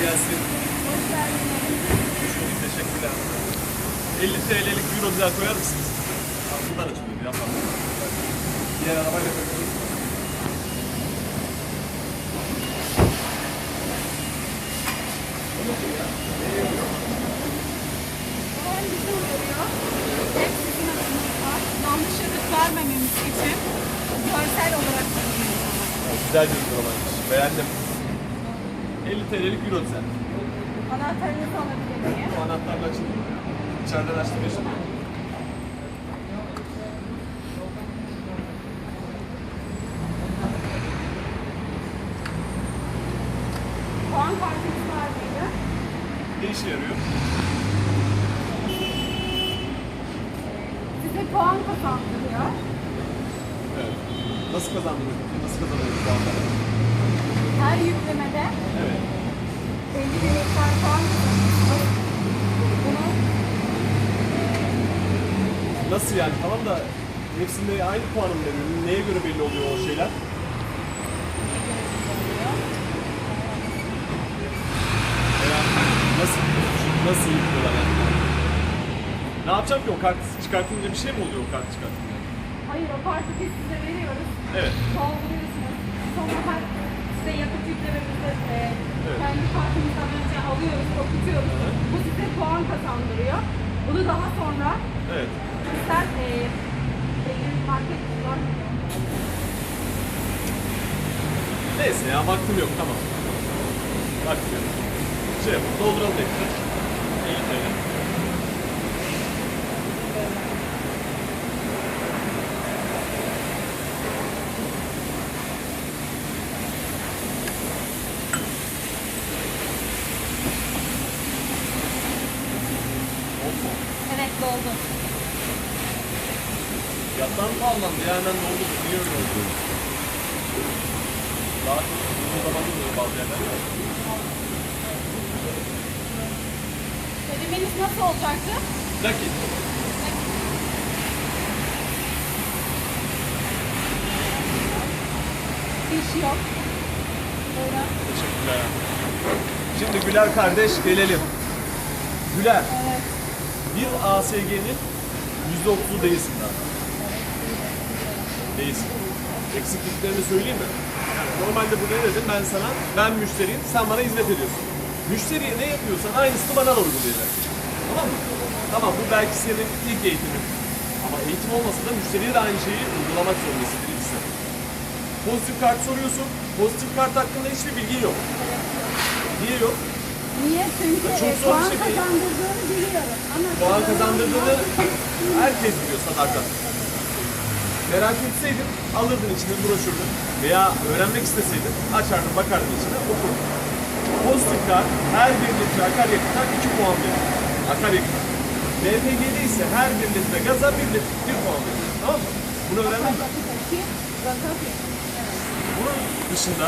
gelsin. Hoş geldiniz. Hoş bulduk, teşekkürler. 50 TL'lik euro güzel koyar mısınız? Abi bundan açılıyor ya. Tamam. Diğer arabayla var. Yanlışlık vermememiz için görsel olarak. Güzel bir uygulamaymış. Beğendim. 50 TL'lik euro güzel. Anahtarınızı alabilir miyim? Bu anahtarla açılıyor. İçeriden açtım ya şimdi. Puan kartınız var mıydı? Ne işe yarıyor? Size puan kazandırıyor. Evet. Nasıl kazandınız? Nasıl kazandınız bu anlamda? Her yüklemede Evet. belli bir miktar puan. Bunu Nasıl yani? Tamam da hepsinde aynı puanı mı veriyor? Neye göre belli oluyor o şeyler? Veya nasıl nasıl yapıyorlar yani? Ne yapacağım ki o kart çıkartınca bir şey mi oluyor o kart çıkartınca? Hayır o kartı biz size veriyoruz. Evet. Dolduruyorsunuz. Sonra her size yakıt yüklememizde e, Evet. kendi kartımızdan önce alıyoruz, okutuyoruz. Evet. Bu size puan kazandırıyor. Bunu daha sonra Evet. ister e, belli bir market var. Neyse ya vaktim yok tamam. Vaktim yok. Şey yapalım dolduralım bekle. 50 TL. Evet doldu. Fiyatlar mı pahalandı ya hemen doldu. Niye öyle oldu? Daha uzun zamanda oluyor bazı yerlerde. Ödemeniz nasıl olacaktı? Nakit. Diş yok. Buyurun. Teşekkürler. Şimdi Güler kardeş gelelim. Güler, Evet. Bir ASG'nin %30'u değilsin daha. Değilsin. Eksikliklerini söyleyeyim mi? Normalde bu ne dedim ben sana? Ben müşteriyim, sen bana hizmet ediyorsun. Müşteriye ne yapıyorsan aynısını bana da uygulayacaksın. Tamam mı? Tamam bu belki senin ilk eğitimin. Ama eğitim olmasa da müşteriye de aynı şeyi uygulamak zorundasın birincisi. Pozitif kart soruyorsun. Pozitif kart hakkında hiçbir bilgin yok. Niye yok? Niye? Çünkü Çok e, zor bir şey değil. Puan kazandırdığını herkes biliyor sadakat. Merak etseydin alırdın içine broşürünü veya öğrenmek isteseydin açardın bakardın içine okurdun. Kart her bir litre akaryakıta 2 puan verir. Akaryakıt. LPG'de ise her bir litre gaza 1 litre 1 puan verir. Tamam mı? Bunu öğrendin mi? Bunun dışında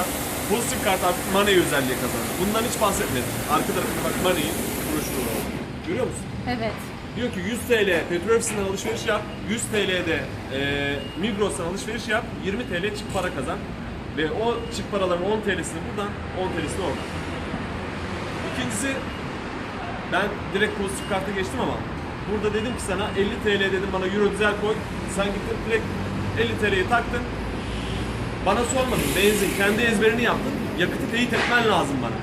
pozitif kart artık money özelliği kazandı. Bundan hiç bahsetmedim. Arka tarafında bak money'in broşürü var. Görüyor musun? Evet. Diyor ki 100 TL petrol ofisinden alışveriş yap, 100 TL'de e, Migros'tan alışveriş yap, 20 TL çift para kazan. Ve o çift paraların 10 TL'sini buradan, 10 TL'sini oradan. İkincisi, ben direkt pozitif karta geçtim ama burada dedim ki sana 50 TL dedim bana euro güzel koy. Sen gittin direkt 50 TL'yi taktın. Bana sormadın. Benzin kendi ezberini yaptın. Yakıtı teyit etmen lazım bana.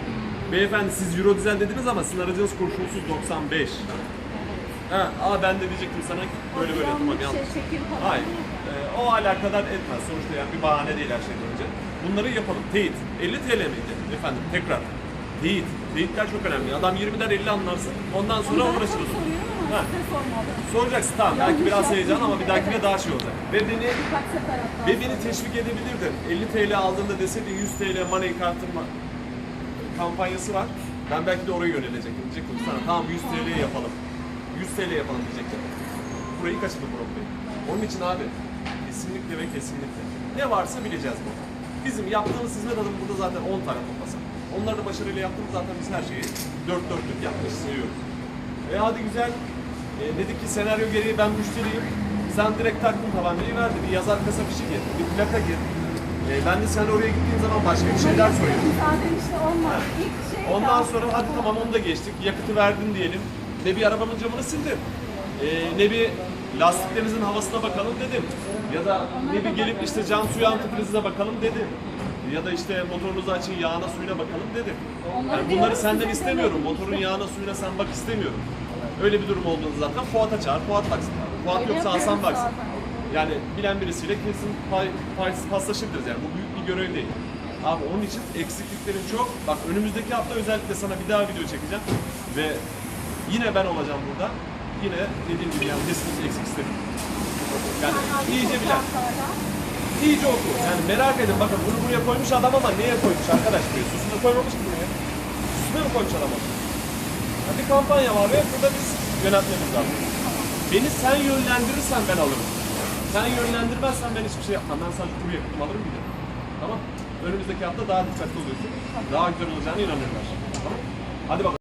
Beyefendi siz euro dizel dediniz ama sizin aracınız kurşunsuz 95. Ha, aa ben de diyecektim sana ki böyle böyle tamam Yanlış şey, falan. Hayır. Ee, o alakadar etmez. Sonuçta yani bir bahane değil her şeyden önce. Bunları yapalım. Teyit. 50 TL miydi? Efendim tekrar. Teyit. Teyitler çok önemli. Adam 20 der 50 anlarsın. Ondan sonra Ondan uğraşırız. soruyorum ama Ha. size sormadım. Soracaksın tamam. Belki Yanlış biraz yaptım. heyecan ama bir dahakine daha şey olacak. Ve beni Birkaç sefer hatta. ve beni teşvik edebilirdin. 50 TL aldığında deseydin 100 TL money kartın var. Kampanyası var. Ben belki de oraya yönelecektim. Diyecektim sana tamam 100 TL yapalım. 100 TL yapalım diyecektim. Burayı kaçırdım Bey. Onun için abi kesinlikle ve kesinlikle ne varsa bileceğiz bu. Bizim yaptığımız hizmet adım burada zaten 10 tane toplasa. Onları da başarıyla yaptığımız zaten biz her şeyi dört dörtlük yapmış seviyoruz. E hadi güzel. E, dedik ki senaryo gereği ben müşteriyim. Sen direkt taktın tabancayı verdi. Bir yazar kasa fişi gir. Bir plaka gir. E, ben de sen oraya gittiğin zaman başka bir şeyler soruyorum. Zaten işte. İlk şey Ondan daha- sonra hadi tamam onu da geçtik. Yakıtı verdin diyelim. Ne bir arabanın camını sildin. Ee, ne bir lastiklerinizin havasına bakalım dedim. Ya da ne bir gelip işte cam suyu antifrizine bakalım dedim. Ya da işte motorunuzu açın yağına suyuna bakalım dedim. Onları Yani bunları senden size istemiyorum. Motorun yağına suyuna sen bak istemiyorum. Öyle bir durum olduğunda zaten Fuat'a çağır, Fuat baksın. Fuat Öyle yoksa Hasan yapıyoruz baksın. zaten. Yani bilen birisiyle kesin pay, paysız paslaşabiliriz yani. Bu büyük bir görev değil. Abi onun için eksikliklerin çok. Bak önümüzdeki hafta özellikle sana bir daha video çekeceğim. Ve yine ben olacağım burada. Yine dediğim gibi yani kesinlikle eksik istemiyorum. Yani iyice bilen, iyice oku. Yani merak edin bakın bunu buraya koymuş adam ama neye koymuş arkadaş buraya? Susunu koymamış ki buraya. Susunu mu koymuş adam? Ya bir kampanya var ve burada biz yönetmemiz lazım. Beni sen yönlendirirsen ben alırım. Sen yönlendirmezsen ben hiçbir şey yapmam. Ben sadece kuru yakıtımı alırım giderim. Tamam? Önümüzdeki hafta daha dikkatli oluyorsun. Daha güzel olacağına inanıyorum ben. Tamam? Hadi bakalım.